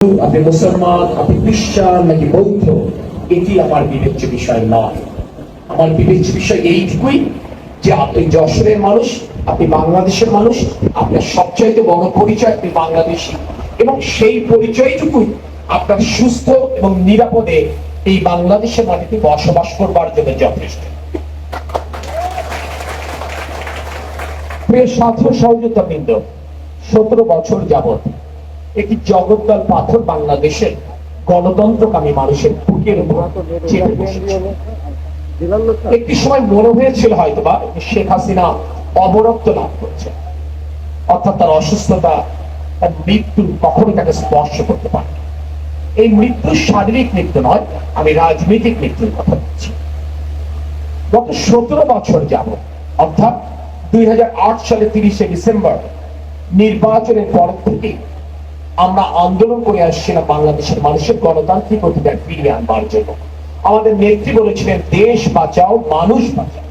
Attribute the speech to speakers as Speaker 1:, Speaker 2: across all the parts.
Speaker 1: আপনি মুসলমান, আপনি খ্রিস্টান নাকি বৌদ্ধ, এটি আমার বিবেচ্য বিষয় নয়। আমার বিবেচ্য বিষয় এইটুকুই যে আপনি যশোরের মানুষ, আপনি বাংলাদেশের মানুষ আপনার সবচাইতে বড় পরিচয় আপনি বাংলাদেশী। এবং সেই পরিচয়টুকুই আপনার সুস্থ এবং নিরাপদে এই বাংলাদেশের মাটিতে বসবাস করবার জন্য যথেষ্ট। প্রিয় সাথী সহযোগিতা বৃন্দ সতেরো বছর যাবত একটি জগদ্দল পাথর বাংলাদেশের গণতন্ত্রকামী মানুষের বুকের। একটি সময় মনে হয়েছিল হয়তোবা শেখ হাসিনা অবরক্ত লাভ করছে। অর্থাৎ তার অসুস্থতা, তার মৃত্যু কখনোই তাকে স্পর্শ করতে পারে এই মৃত্যু শারীরিক মৃত্যু নয়, আমি রাজনৈতিক মৃত্যুর কথা বলছি। গত সতেরো বছর যাব অর্থাৎ দুই হাজার আট সালে তিরিশে ডিসেম্বর, নির্বাচনের পর থেকে আমরা আন্দোলন করে আসছিলাম বাংলাদেশের মানুষের গণতান্ত্রিক অধিকার ফিরিয়ে আনবার জন্য। আমাদের নেত্রী বলেছিলেন, দেশ বাঁচাও, মানুষ বাঁচাও।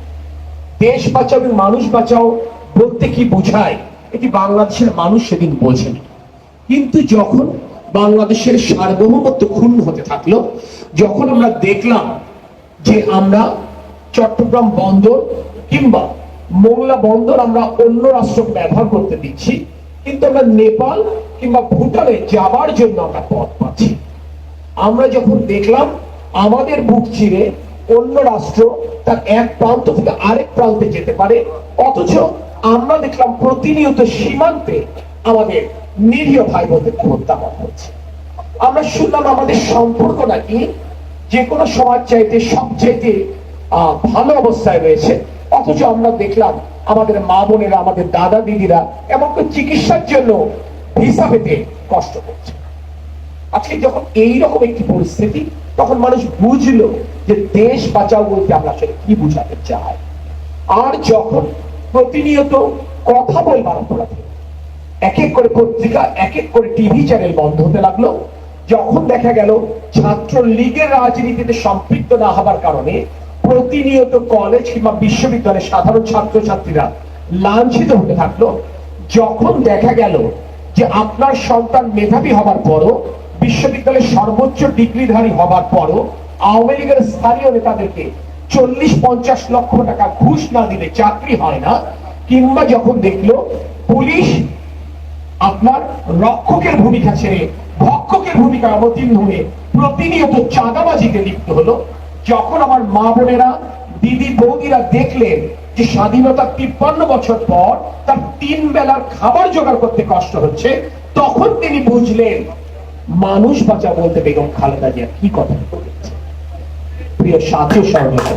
Speaker 1: দেশ বাঁচাও এবং মানুষ বাঁচাও বলতে কি বোঝায়? এটি বাংলাদেশের মানুষ সেদিন বোঝেনি। কিন্তু যখন বাংলাদেশের সার্বভৌমত্ব ক্ষুণ্ণ হতে থাকল, যখন আমরা দেখলাম যে আমরা চট্টগ্রাম বন্দর কিংবা মোংলা বন্দর আমরা অন্য রাষ্ট্র ব্যবহার করতে দিচ্ছি কিন্তু আমরা নেপাল কিংবা ভুটানে যাবার জন্য আমরা পথ পাচ্ছি। আমরা যখন দেখলাম আমাদের বুক চিরে অন্য রাষ্ট্র তার এক প্রান্ত থেকে আরেক প্রান্তে যেতে পারে, অথচ আমরা দেখলাম প্রতিনিয়ত সীমান্তে আমাদের নিরীহ ভাই বোনদেরকে হত্যা করা হচ্ছে। আমরা শুনলাম আমাদের সম্পর্ক নাকি যে কোনো সমাজ চাইতে সবচাইতে ভালো অবস্থায় রয়েছে, অথচ আমরা দেখলাম আমাদের মা বোনেরা, আমাদের দাদা দিদিরা এমনকি চিকিৎসার জন্য ভিসা পেতে কষ্ট করছে। আজকে যখন এই রকম একটি পরিস্থিতি, তখন মানুষ বুঝলো যে দেশ বাঁচাও বলতে আমরা আসলে কি বুঝাতে চাই। আর যখন প্রতিনিয়ত কথা বলবার অপরাধে এক এক করে পত্রিকা, এক এক করে টিভি চ্যানেল বন্ধ হতে লাগল, যখন দেখা গেল ছাত্র লীগের রাজনীতিতে সম্পৃক্ত না হবার কারণে প্রতিনিয়ত কলেজ কিংবা বিশ্ববিদ্যালয়ের সাধারণ ছাত্রছাত্রীরা লাঞ্ছিত হতে থাকল। যখন দেখা গেল যে আপনার সন্তান মেধাবী হবার পরও, বিশ্ববিদ্যালয়ের সর্বোচ্চ ডিগ্রিধারী হবার পরও, আওয়ামী লীগের স্থানীয় নেতাদেরকে চল্লিশ পঞ্চাশ লক্ষ টাকা ঘুষ না দিলে চাকরি হয় না, কিংবা যখন দেখল পুলিশ আপনার রক্ষকের ভূমিকা ছেড়ে ভক্ষকের ভূমিকা অবতীর্ণ হয়ে প্রতিনিয়ত চাঁদাবাজিতে লিপ্ত হলো যখন আমার মা বোনেরা, দিদি বৌদিরা দেখলেন যে স্বাধীনতার তিপ্পান্ন বছর পর তার তিন বেলার খাবার জোগাড় করতে কষ্ট হচ্ছে, তখন তিনি বুঝলেন, মানুষ বাঁচা বলতে বেগম খালেদা জিয়া কি কথা প্রিয় সাথী সহযোগী,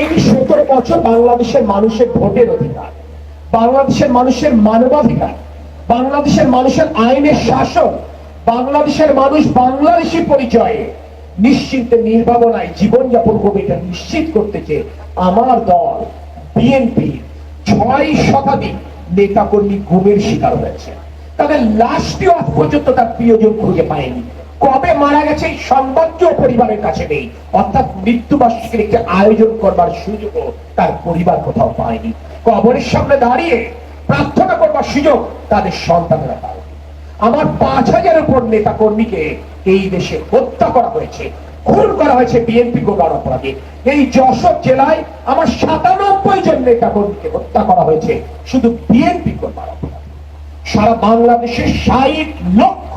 Speaker 1: এই সতেরো বছর বাংলাদেশের মানুষের ভোটের অধিকার, বাংলাদেশের মানুষের মানবাধিকার, বাংলাদেশের মানুষের আইনের শাসন, বাংলাদেশের মানুষ বাংলাদেশি পরিচয়ে নিশ্চিন্তে নির্ভাবনায় জীবনযাপন করবে, এটা নিশ্চিত করতে চেয়ে আমার দল বিএনপি ছয় শতাধিক নেতাকর্মী গুমের শিকার হয়েছে। তাদের লাশটিও আজ পর্যন্ত তার প্রিয়জন খুঁজে পায়নি। কবে মারা গেছে এই সংবাদটিও পরিবারের কাছে নেই। অর্থাৎ মৃত্যুবার্ষিকীর একটি আয়োজন করবার সুযোগও তার পরিবার কোথাও পায়নি। কবরের সামনে দাঁড়িয়ে প্রার্থনা করবার সুযোগ তাদের সন্তানেরা পায় আমার পাঁচ হাজারের উপর নেতা কর্মীকে এই দেশে হত্যা করা হয়েছে খুন করা হয়েছে বিএনপি গোটার অপরাধে। এই যশোর জেলায় আমার সাতানব্বই জন নেতা কর্মীকে হত্যা করা হয়েছে শুধু বিএনপি করবার অপরাধে। সারা বাংলাদেশে ষাট লক্ষ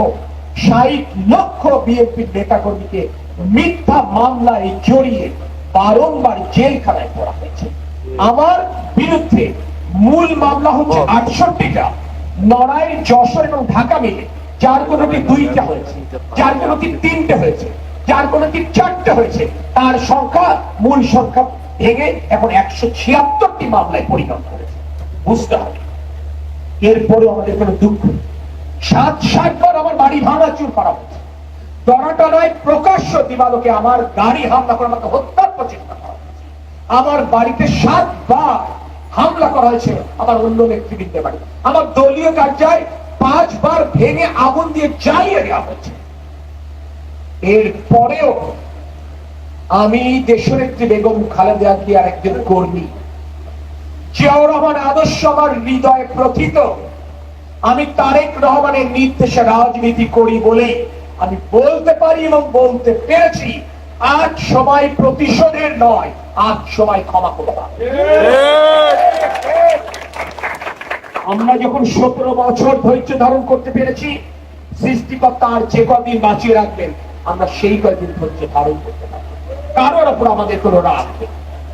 Speaker 1: ষাট লক্ষ বিএনপির নেতা কর্মীকে মিথ্যা মামলায় জড়িয়ে বারংবার জেলখানায় পড়া হয়েছে। আমার বিরুদ্ধে মূল মামলা হচ্ছে আটষট্টিটা নড়াইল যশোর এবং ঢাকা মিলে। যার কোনো কি দুইটা হয়েছে, যার কোনো কি তিনটে হয়েছে, যার কোনো কি চারটে হয়েছে, তার সংখ্যা, মূল সংখ্যা ভেঙে এখন একশো ছিয়াত্তরটি মামলায় পরিণত করেছে বুঝতে হবে। এরপরে আমাদের কোনো দুঃখ। সাত সাতবার আমার বাড়ি ভাঙাচুর করা হয়েছে। দরাটনায় প্রকাশ্য দিবালোকে আমার গাড়ি হামলা করে আমাকে হত্যার প্রচেষ্টা করা হয়েছে। আমার বাড়িতে সাতবার হামলা করা হয়েছে আমার অন্য নেতৃবৃন্দের বাড়ি আমার দলীয় কার্যালয় পাঁচবার ভেঙে আগুন দিয়ে জ্বালিয়ে দেওয়া হয়েছে। এর পরেও আমি দেশনেত্রী বেগম খালেদা জিয়ার একজন কর্মী। জিয়াউর রহমান আদর্শ আমার হৃদয়ে প্রথিত। আমি তারেক রহমানের নির্দেশে রাজনীতি করি বলে আমি বলতে পারি এবং বলতে পেরেছি আজ সময় প্রতিশোধের নয় আজ সময় ক্ষমা করবার আমরা যখন সতেরো বছর ধৈর্য ধারণ করতে পেরেছি, সৃষ্টিকর্তা আর যে কদিন বাঁচিয়ে রাখবেন, আমরা সেই কদিন ধৈর্য ধারণ করতে পারি কারোর উপর আমাদের কোনো রাগ নেই।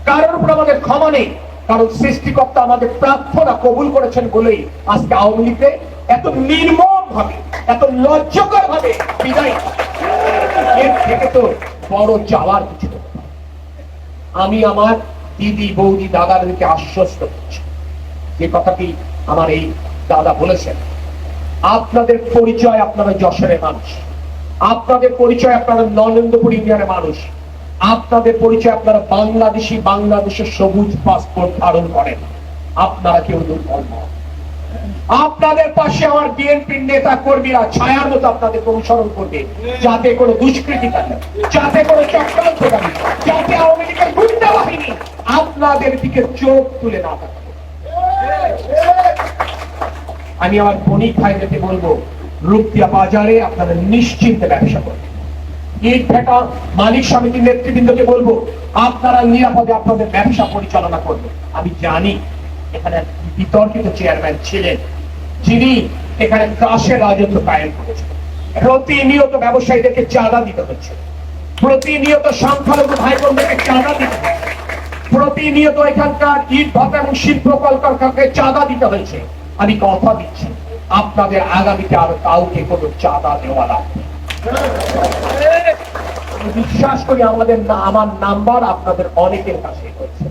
Speaker 1: কারোর উপর আমাদের ক্ষমা নেই। কারণ সৃষ্টিকর্তা আমাদের প্রার্থনা কবুল করেছেন বলেই আজকে আওয়ামী লীগে এত নির্মম ভাবে এত লজ্জকর ভাবে বিদায় এর থেকে তো বড় যাওয়ার কিছু। আমি আমার দিদি, বৌদি, দাদাদেরকে আশ্বস্ত করছি। যে কথাটি আমার এই দাদা বলেছেন, আপনাদের পরিচয় আপনারা যশোরের মানুষ, আপনাদের পরিচয় আপনারা নরেন্দ্রপুর ইউনিয়নের মানুষ, আপনাদের পরিচয় আপনারা বাংলাদেশি, বাংলাদেশের সবুজ পাসপোর্ট ধারণ করেন। আপনারা কেউ দুর্বল আপনাদের পাশে আমার বিএনপির নেতা কর্মীরা ছায়ার মতো আপনাদের অনুসরণ করবে, যাতে কোনো দুষ্কৃতিকারী যাতে কোনো চক্রান্তকারী যাতে আওয়ামী লীগের গুন্ডা বাহিনী আপনাদের দিকে চোখ তুলে না থাকে। আমি আমার বণিক ভাইদেরকে বলব রুপিয়া বাজারে আপনারা নিশ্চিন্তে ব্যবসা করবেন ইট ভেটা মালিক সমিতির নেতৃবৃন্দকে বলব, আপনারা নিরাপদে আপনাদের ব্যবসা পরিচালনা করবেন আমি জানি এখানে বিতর্কিত চেয়ারম্যান ছিলেন, যিনি এখানে ক্রাসের রাজত্ব কায়েম করেছেন। প্রতিনিয়ত ব্যবসায়ীদেরকে চাঁদা দিতে হচ্ছে। প্রতিনিয়ত সংখ্যালঘু ভাই বোনদেরকে চাঁদা দিতে হচ্ছে। প্রতিনিয়ত এখানকার ইট ভাতা এবং শিল্প কলকারখানাকে চাঁদা দিতে হয়েছে আমি কথা দিচ্ছি। আপনাদের আগামীতে আর কাউকে কোনো চাঁদা দেওয়া লাগবে বিশ্বাস করি আমাদের আমার নাম্বার আপনাদের অনেকের কাছে হয়েছে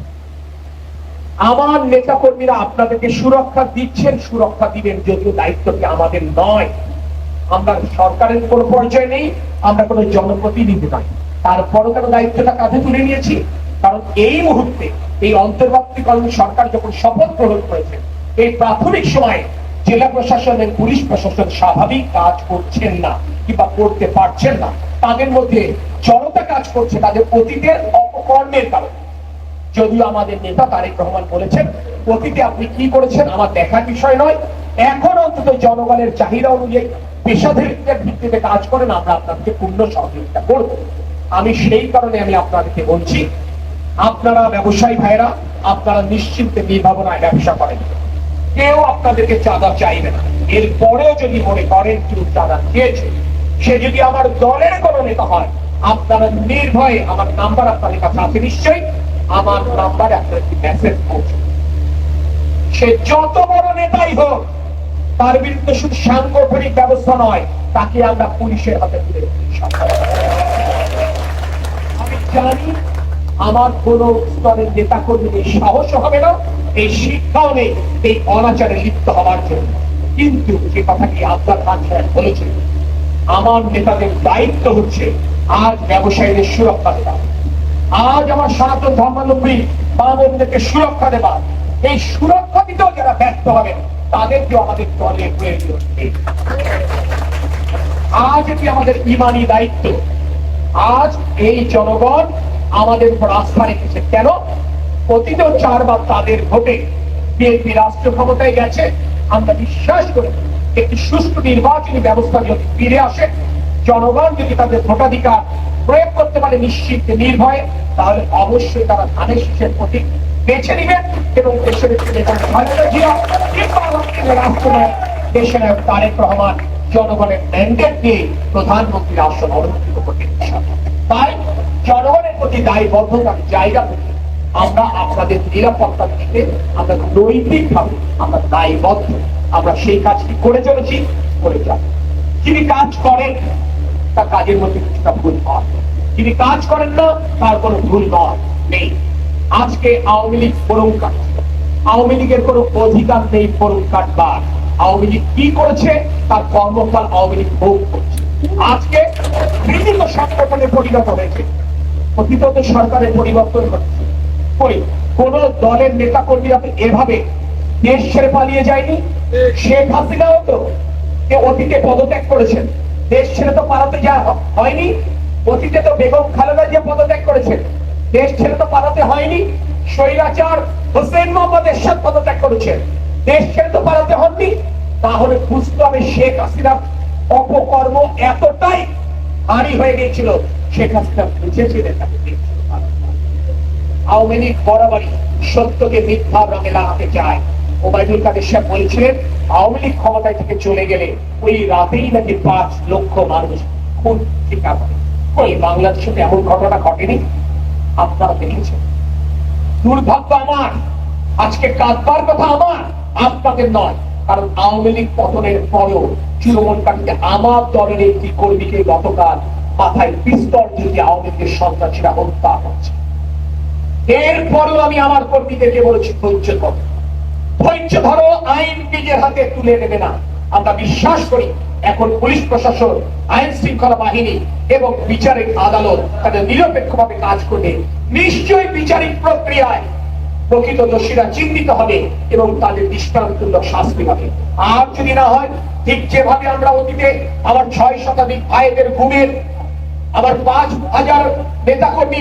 Speaker 1: আমার নেতা কর্মীরা আপনাদেরকে সুরক্ষা দিচ্ছেন, সুরক্ষা দিবেন, যদিও দায়িত্বটি আমাদের নয়। আমরা সরকারের কোনো পর্যায়ে নেই, আমরা কোনো জনপ্রতিনিধি নয়। তারপরও কেন দায়িত্বটা কাঁধে তুলে নিয়েছি? কারণ এই মুহূর্তে, এই অন্তর্বর্তীকালীন সরকার যখন শপথ গ্রহণ করেছে এই প্রাথমিক সময়ে জেলা প্রশাসনের পুলিশ প্রশাসন স্বাভাবিক কাজ করছেন না কিংবা করতে পারছেন না। তাদের মধ্যে জনতা কাজ করছে, তাদের অতীতের অপকর্মের কারণে। যদিও আমাদের নেতা তারেক রহমান বলেছেন, অতীতে আপনি কি করেছেন আমার দেখার বিষয় নয়। এখন অন্তত জনগণের চাহিদা অনুযায়ী পেশাদারিত্বের ভিত্তিতে কাজ করেন, আমরা আপনাদেরকে পূর্ণ সহযোগিতা করব। আমি সেই কারণে আমি আপনাদেরকে বলছি, আপনারা ব্যবসায়ী ভাইরা আপনারা নিশ্চিন্তে নির্ভাবনায় ব্যবসা করেন। কেউ আপনাদেরকে চাঁদা চাইবে না। এরপরেও যদি মনে করেন কেউ চাঁদা দিয়েছে সে যদি আমার দলের কোন নেতা হয়, আপনারা নির্ভয়ে আমার নাম্বার আপনাদের কাছে আছে নিশ্চয়ই, আমার নাম্বারে আপনার একটি মেসেজ পৌঁছে সে যত বড় নেতাই হোক, তার বিরুদ্ধে শুধু সাংগঠনিক ব্যবস্থা নয়, তাকে আমরা পুলিশের হাতে তুলে আমি জানি আমার কোন স্তরের নেতা কর্মীদের সাহস হবে না, এই শিক্ষাও নেই, এই অনাচারে লিপ্ত হওয়ার জন্য। কিন্তু যে কথাটি আব্দার খান সাহেব বলেছেন, আমার নেতাদের দায়িত্ব হচ্ছে আজ ব্যবসায়ীদের সুরক্ষা দেওয়া। আজ আমার সনাতন ধর্মাবলম্বী মা বোনদেরকে সুরক্ষা দেওয়া। এই সুরক্ষা দিতেও যারা ব্যর্থ হবেন তাদেরকেও আমাদের দলে প্রয়োজন আজ এটি আমাদের ইমানি দায়িত্ব। আজ এই জনগণ আমাদের উপর আস্থা রেখেছে। কেন? অতীত চারবার তাদের ভোটে বিএনপি রাষ্ট্র ক্ষমতায় গেছে। আমরা বিশ্বাস করি একটি সুষ্ঠু নির্বাচনী ব্যবস্থা যদি ফিরে আসে, জনগণ যদি তাদের ভোটাধিকার প্রয়োগ করতে পারে নিশ্চিত নির্ভয়ে, তাহলে অবশ্যই তারা ধানের শীষের প্রতীক বেছে নেবেন এবং দেশের দেশের তারেক রহমান জনগণের ম্যান্ডেট দিয়ে প্রধানমন্ত্রীর আসন অলঙ্কৃত করতে তাই জনগণের প্রতি দায়বদ্ধতার জায়গা থেকে আমরা আপনাদের নিরাপত্তা দিতে, আমরা নৈতিক ভাবে আমরা দায়বদ্ধ। আমরা সেই কাজটি করে চলেছি, করে যাব। যিনি কাজ করেন, তার কাজের মধ্যে কিছুটা ভুল হয়। যিনি কাজ করেন না, তার কোনো ভুল নয় নেই। আজকে আওয়ামী লীগ ফোরম কাটছে আওয়ামী লীগের কোনো অধিকার নেই ফোরম কাটবার আওয়ামী লীগ কি করেছে, তার কর্মফল আওয়ামী লীগ ভোগ করছে। আজকে বিভিন্ন সংগঠনে পরিণত হয়েছে। অতীত সরকারের পরিবর্তন ঘটছে। কোন দলের নেতা কর্মীরা এভাবে দেশ ছেড়ে পালিয়ে যায়নি? শেখ হাসিনাও তো অতীতে পদত্যাগ করেছেন। দেশ ছেড়ে তো পালাতে যা হয়নি। অতীতে তো বেগম খালেদা যে পদত্যাগ করেছেন। দেশ ছেড়ে তো পালাতে হয়নি। স্বৈরাচার হোসেন মোহাম্মদ এরশাদ পদত্যাগ করেছেন। দেশ ছেড়ে তো পালাতে হননি। তাহলে বুঝতে হবে শেখ হাসিনা অপকর্ম এতটাই ভারী হয়ে গিয়েছিল শেখ হাসিনা আওয়ামী বরাবরই সত্যকে মিথ্যা রঙে লাগাতে চায়। ওবায়দুল কাদের সাহেব আওয়ামী লীগ ক্ষমতায় থেকে চলে গেলে ওই রাতেই নাকি পাঁচ লক্ষ মানুষ হয় ওই বাংলাদেশে এমন ঘটনা ঘটেনি। আপনারা দেখেছেন। দুর্ভাগ্য আমার, আজকে কাঁদবার কথা আমার, আপনাদের নয়। কারণ আওয়ামী লীগ পতনের পরেও চুরমন কাটিতে আমার দলের একটি কর্মীকে গতকাল মাথায় পিস্তল দিয়ে আওয়ামী লীগের সন্ত্রাসীরা হত্যা করছে। এরপরও আমি আমার কর্মীদেরকে বলেছি, ধৈর্য ধরো। ধৈর্য ধরো, আইন নিজের হাতে তুলে নেবে না। আমরা বিশ্বাস করি, এখন পুলিশ প্রশাসন, আইন শৃঙ্খলা বাহিনী এবং বিচারিক আদালত তাদের নিরপেক্ষভাবে কাজ করবে। নিশ্চয়ই বিচারিক প্রক্রিয়ায় প্রকৃত দোষীরা চিহ্নিত হবে এবং তাদের দৃষ্টান্তমূলক শাস্তি হবে আর যদি না হয়, ঠিক যেভাবে আমরা অতীতে আমার ছয় শতাধিক ভাইদের ঘুমের আবার পাঁচ হাজার নেতা কর্মী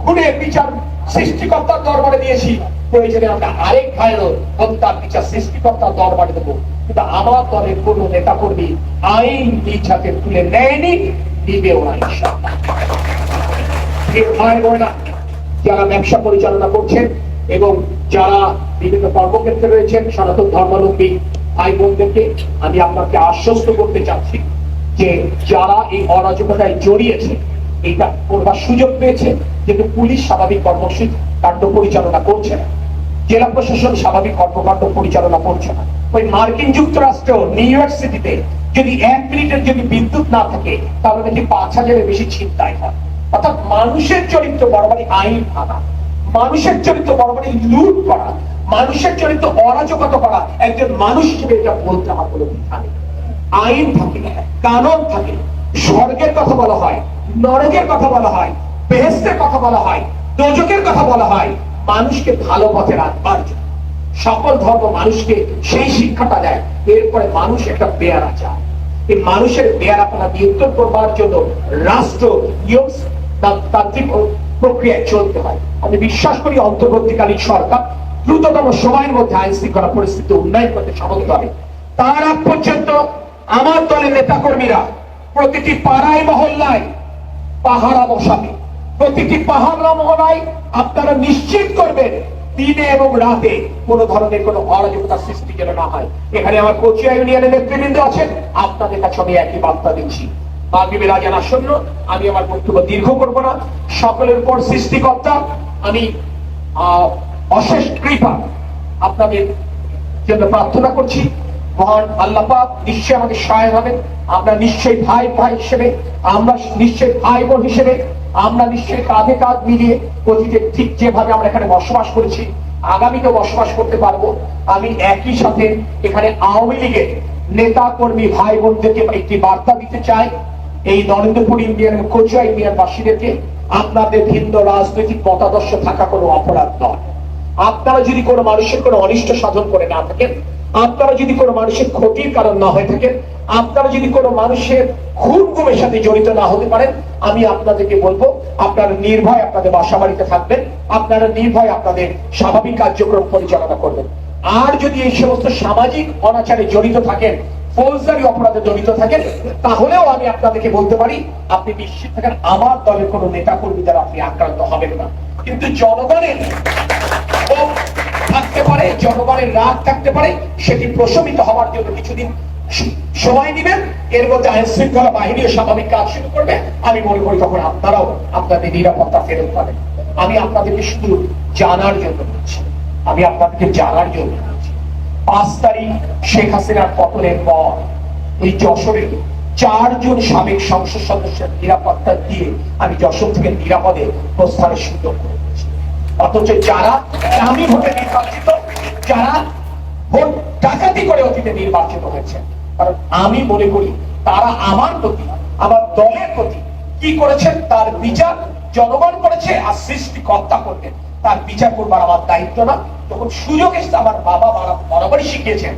Speaker 1: খুনের বিচার সৃষ্টিকর্তার দরবারে দিয়েছি। প্রয়োজনে আমরা আরেক ভাইয়েরও হত্যার বিচার সৃষ্টিকর্তার দরবারে দেবো। কিন্তু আমার দলের কোন নেতা কর্মী আইন নিজ হাতে তুলে নেয়নি, দিবেও না যারা ব্যবসা পরিচালনা করছেন এবং যারা বিভিন্ন কর্মক্ষেত্রে রয়েছেন, সনাতন ধর্মাবলম্বী ভাই বোনদেরকে আমি আপনাকে আশ্বস্ত করতে চাচ্ছি। যে যারা এই অরাজকতায় জড়িয়েছে, এটা করবার সুযোগ পেয়েছে, কিন্তু পুলিশ স্বাভাবিক কর্মসূচি কাণ্ড পরিচালনা করছে না। জেলা প্রশাসন স্বাভাবিক কর্মকাণ্ড পরিচালনা করছে না। ওই মার্কিন যুক্তরাষ্ট্র নিউ ইয়র্ক সিটিতে যদি এক মিনিটের যদি বিদ্যুৎ না থাকে, তাহলে নাকি পাঁচ হাজারের বেশি চিন্তায় হয়। অর্থাৎ মানুষের চরিত্র বরাবরই আইন ভাঙা, মানুষের চরিত্র বরাবরই লুট করা, মানুষের চরিত্র অরাজকতা করা, একজন মানুষ হিসেবে এটা বলতে আমার কোনো দ্বিধা আইন থাকে, কানুন থাকে, স্বর্গের কথা বলা হয়, নরকের কথা বলা হয়, বেহেস্তের কথা বলা হয় দোজকের কথা বলা হয়, মানুষকে ভালো পথে রাখবার জন্য। সকল ধর্ম মানুষকে সেই শিক্ষাটা দেয়। এরপরে মানুষ একটা পেয়ারা চায়। এই মানুষের পেয়ারাপনা নিয়ন্ত্রণ করবার জন্য রাষ্ট্র নিয়ম তান্ত্রিক প্রক্রিয়ায় চলতে হয়। আমি বিশ্বাস করি অন্তর্বর্তীকালীন সরকার দ্রুততম সময়ের মধ্যে আইন শৃঙ্খলা পরিস্থিতি উন্নয়ন করতে সমর্থ হবে। তার আগ পর্যন্ত আমার দলের নেতাকর্মীরা প্রতিটি পাড়ায়, মহল্লায় পাহারা বসাবে। প্রতিটি পাহাড়া মহলায় আপনারা নিশ্চিত করবেন, দিনে এবং রাতে কোনো ধরনের কোনো অরাজকতা সৃষ্টি যেন না হয়। এখানে আমার কোচিয়া ইউনিয়নের নেতৃবৃন্দ আছেন। আপনাদের কাছে আমি একই বার্তা দিচ্ছি। মাগরিবের আজান আসন্ন আমি আমার বক্তব্য দীর্ঘ করব না। সকলের উপর সৃষ্টিকর্তা, আমি অশেষ কৃপা আপনাদের জন্য প্রার্থনা করছি। মহান আল্লাহ পাক নিশ্চয়ই আমাদের সহায় হবেন। আমরা নিশ্চয়ই ভাই ভাই হিসেবে, আমরা নিশ্চয়ই ভাই বোন হিসেবে, আমরা নিশ্চয়ই কাঁধে কাঁধ মিলিয়ে অতীতে ঠিক যেভাবে আমরা এখানে বসবাস করেছি আগামীতে বসবাস করতে পারব। আমি একই সাথে এখানে আওয়ামী লীগের নেতা কর্মী ভাই বোনদেরকে একটি বার্তা দিতে চাই। এই নরেন্দ্রপুর ইন্ডিয়ান কচুয়া ইন্ডিয়ান বাসীদেরকে, আপনাদের ভিন্ন রাজনৈতিক মতাদর্শ থাকা কোনো অপরাধ নয়। আপনারা যদি কোনো মানুষের কোনো অনিষ্ট সাধন করে না থাকেন আপনারা যদি কোনো মানুষের ক্ষতির কারণ না হয়ে থাকেন, আপনারা যদি কোনো মানুষের খুন গুমের সাথে জড়িত না হতে পারেন, আমি আপনাদেরকে বলব, আপনারা নির্ভয় আপনাদের বাসা বাড়িতে থাকবেন, আপনারা নির্ভয় আপনাদের স্বাভাবিক কার্যক্রম পরিচালনা করবেন। আর যদি এই সমস্ত সামাজিক অনাচারে জড়িত থাকেন, ফৌজদারি অপরাধে জড়িত থাকেন, তাহলেও আমি আপনাদেরকে বলতে পারি, আপনি নিশ্চিত থাকেন আমার দলের কোনো নেতা কর্মী দ্বারা আপনি আক্রান্ত হবেন না। কিন্তু জনগণের থাকতে পারে, জনগণের রাগ থাকতে পারে, সেটি প্রশমিত হওয়ার জন্য কিছুদিন সময় দিবেন। এর মধ্যে আইন শৃঙ্খলা বাহিনীও স্বাভাবিক কাজ শুরু করবে। আমি মনে করি তখন আপনারাও আপনাদের নিরাপত্তা ফেরত পাবেন। আমি আপনাদেরকে শুধু জানার জন্য বলছি। আমি আপনাদেরকে জানার জন্য বলছি। পাঁচ তারিখ শেখ হাসিনার পতনের পর এই যশোরে চারজন সাবেক সংসদ সদস্যের নিরাপত্তা দিয়ে আমি যশোর থেকে নিরাপদে প্রস্থানের সুযোগ করে দিয়েছি। অথচ যারা দামি ভোটে নির্বাচিত, যারা ভোট ডাকাতি করে অতীতে নির্বাচিত হয়েছে, কারণ আমি মনে করি তারা আমার প্রতি, আমার দলের প্রতি কি করেছেন, তার বিচার জনগণ করেছে আর সৃষ্টিকর্তা করবেন তার বিচার করবার আমার দায়িত্ব না। যখন সুযোগ এসছে আমার বাবা বরাবরই শিখিয়েছেন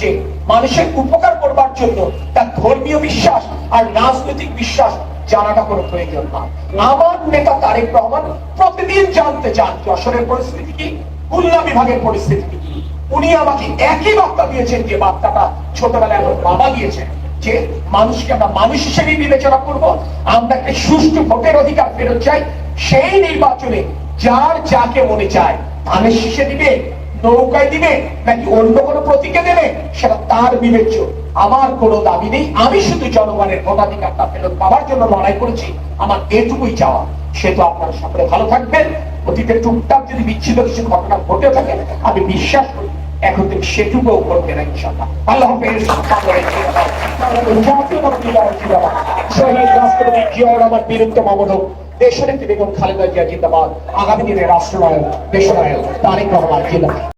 Speaker 1: যে মানুষের উপকার করবার জন্য তার ধর্মীয় বিশ্বাস আর রাজনৈতিক বিশ্বাস জানাটা কোনো প্রয়োজন না আমার নেতা তারেক রহমান প্রতিদিন জানতে চান যশোরের পরিস্থিতি কি, খুলনা বিভাগের পরিস্থিতি কি। উনি আমাকে একই বার্তা দিয়েছেন যে বার্তাটা ছোটবেলায় আমার বাবা দিয়েছেন যে মানুষকে আমরা মানুষ হিসেবে বিবেচনা করব, আমরা একটা সুষ্ঠু ভোটের অধিকার ফেরত চাই, সেই নির্বাচনে যার যাকে মনে চায় ধানের শীষে দিবে। নৌকায় দিবে নাকি অন্য কোনো প্রতীকে দেবে সেটা তার বিবেচ্য আমার কোনো দাবি নেই আমি শুধু জনগণের ভোটাধিকারটা ফেরত পাওয়ার জন্য লড়াই করেছি আমার এটুকুই চাওয়া সে তো আপনারা সকলে ভালো থাকবেন অতীতে টুকটাক যদি বিচ্ছিন্ন কিছু ঘটনা ঘটে থাকে আমি বিশ্বাস করি এখন থেকে সেটুকুও ঘটবে না ইনশাল্লাহ আল্লাহ হাফেজ শহীদ রাষ্ট্রপতি দেশনেত্রী বেগম খালেদা জিয়া জিন্দাবাদ। আগামী দিনে রাষ্ট্রনায়ক দেশনায়ক তারেক রহমান জিন্দাবাদ।